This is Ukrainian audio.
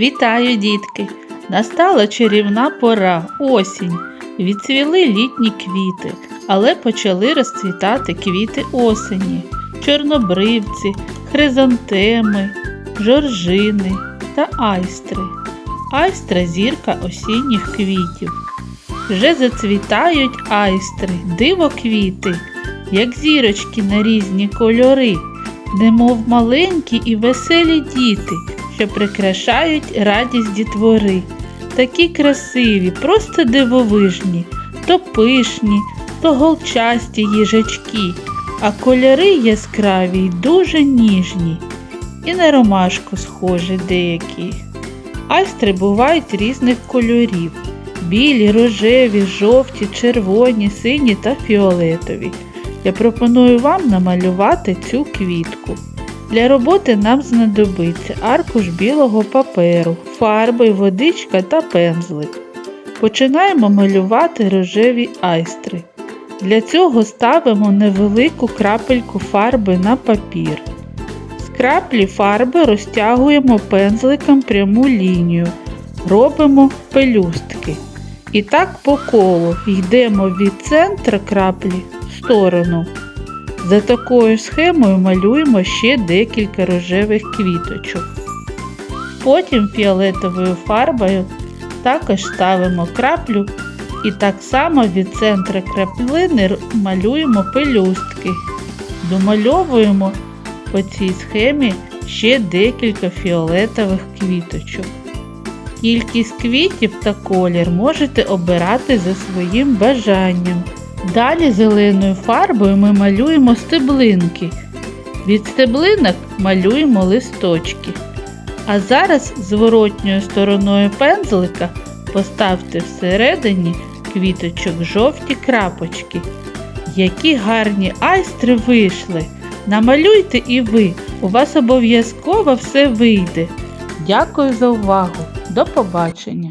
Вітаю, дітки! Настала чарівна пора, осінь. Відцвіли літні квіти, але почали розцвітати квіти осені, чорнобривці, хризантеми, жоржини та айстри. Айстра зірка осінніх квітів. Вже зацвітають айстри, диво квіти, як зірочки на різні кольори, немов маленькі і веселі діти, що прикрашають радість дітвори. Такі красиві, просто дивовижні, то пишні, то голчасті їжачки, а кольори яскраві й дуже ніжні, і на ромашку схожі деякі. Айстри бувають різних кольорів білі, рожеві, жовті, червоні, сині та фіолетові. Я пропоную вам намалювати цю квітку. Для роботи нам знадобиться аркуш білого паперу, фарби, водичка та пензлик. Починаємо малювати рожеві айстри. Для цього ставимо невелику крапельку фарби на папір. З краплі фарби розтягуємо пензликом пряму лінію, робимо пелюстки. І так по колу йдемо від центра краплі в сторону. За такою схемою малюємо ще декілька рожевих квіточок. Потім фіолетовою фарбою також ставимо краплю і так само від центра краплини малюємо пелюстки. Домальовуємо по цій схемі ще декілька фіолетових квіточок. Кількість квітів та колір можете обирати за своїм бажанням. Далі зеленою фарбою ми малюємо стеблинки. Від стеблинок малюємо листочки. А зараз зворотньою стороною пензлика поставте всередині квіточок жовті крапочки. Які гарні айстри вийшли! Намалюйте і ви, у вас обов'язково все вийде. Дякую за увагу. До побачення!